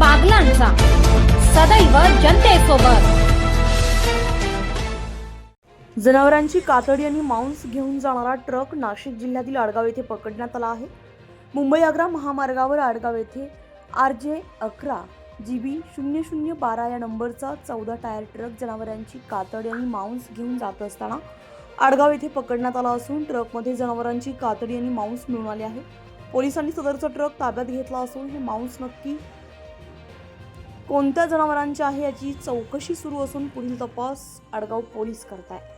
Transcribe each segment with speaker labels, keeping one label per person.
Speaker 1: बागलांचा. सदैव जनतेसोबत.
Speaker 2: जनावरांची कातडी आणि मांस घेऊन जाणारा ट्रक नाशिक जिल्ह्यातील आडगाव येथे पकडण्यात आला आहे. मुंबई आग्रा महामार्गावर आडगाव येथे आर जे अकरा जी बी शून्य शून्य बारा या नंबरचा चौदा टायर ट्रक जनावरांची कातडी आणि मांस घेऊन जात असताना आडगाव येथे पकडण्यात आला असून ट्रकमध्ये जनावरांची कातडी आणि मांस मिळून आले आहे. पोलिसांनी सदरचा ट्रक ताब्यात घेतला असून हे मांस नक्की कोणत्या जनावरांची आहे याची चौकशी सुरू असून पुढील तपास आडगाव पोलीस करत
Speaker 3: आहे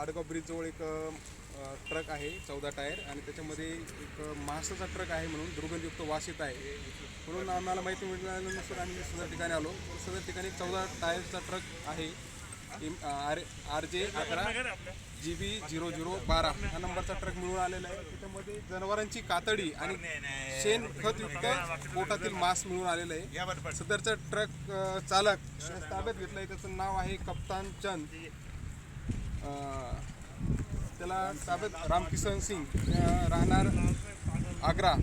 Speaker 3: आडगाव ब्रिजजवळ एक ट्रक आहे चौदा टायर. आणि त्याच्यामध्ये एक मासाचा ट्रक आहे म्हणून दुर्गंधयुक्त वास येत आहे. म्हणून आम्हाला माहिती मिळाल्यानुसार आम्ही सदर ठिकाणी आलो. सदर ठिकाणी चौदा टायरचा ट्रक आहे. आर आर जे अकरा जी बी झिरो झिरो बारा हा नंबरचा ट्रक मिळून आलेला आहे. त्याच्यामध्ये जनावरांची कातडी आणि शेण खतयुक्त पोटातील मांस मिळून आलेलं आहे. सदरचा ट्रक चालक ताब्यात घेतला आहे त्याचं नाव आहे कप्तान चंद. त्याला ताब्यात रामकिशन सिंग राहणार आग्रा.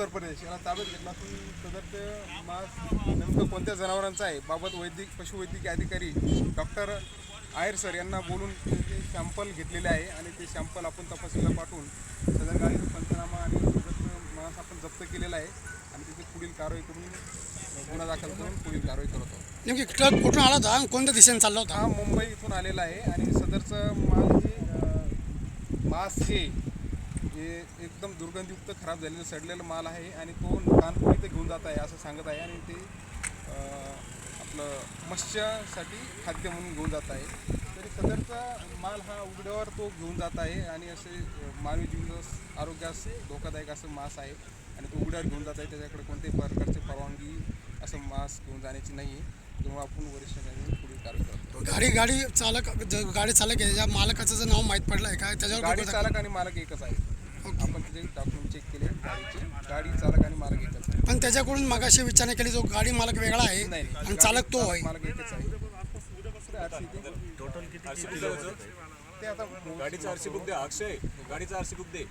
Speaker 3: उत्तर प्रदेश. याला ताब्यात घेतला असून सदरचं मास नेमकं कोणत्या जनावरांचं आहे? बाबत वैद्यक पशुवैद्यकीय अधिकारी डॉक्टर आयर सर यांना बोलून ते सॅम्पल घेतलेले आहे आणि ते सॅम्पल आपण तपासणीला पाठवून सदर गाडीचा पंचनामा आणि सदरचं मास आपण जप्त केलेला आहे आणि त्याची पुढील कारवाई करून गुन्हा दाखल करून पुढील कारवाई करत आहोत.
Speaker 4: नेमकी ट्रक कुठून आला होता? आणि कोणत्या दिशेने चालला होता?
Speaker 3: हा मुंबई इथून आलेला आहे आणि सदरचं माल हे मास हे हे एकदम दुर्गंधयुक्त खराब झालेलं सडलेलं माल आहे आणि तो कानपूर इथे घेऊन जात आहे असं सांगत आहे आणि ते आपलं मत्स्यासाठी खाद्य म्हणून घेऊन जात आहे. तरी सदरचा माल हा उघड्यावर तो घेऊन जात आहे आणि असे मानवी जीवन आरोग्यास धोकादायक असं मास आहे आणि तो उघड्यावर घेऊन जात आहे. त्याच्याकडे कोणत्याही प्रकारची परवानगी असं मास घेऊन जाण्याची नाही आहे. तेव्हा आपण वरिष्ठांनी पुढील कारवाई करतो.
Speaker 4: गाडी गाडी चालक ज- गाडी चालक आहे ज्या मालकाचं जर नाव माहीत पडलं आहे काय त्याच्यावर
Speaker 3: गाडी चालक आणि मालक एकच आहे चेक केले गाडीचे. गाडी चालक आणि मालक एकच आहे.
Speaker 4: पण त्याच्याकडून मगाशी विचारणा केली जो गाडी मालक वेगळा आहे
Speaker 3: नाही नाही.
Speaker 4: आणि चालक तो
Speaker 3: गाडी
Speaker 4: आहे.
Speaker 3: मालक एकच आहे. टोटल किती ते आता
Speaker 5: गाडीचं आरसी बुक दे अक्षय. गाडीचं आरसी बुक दे.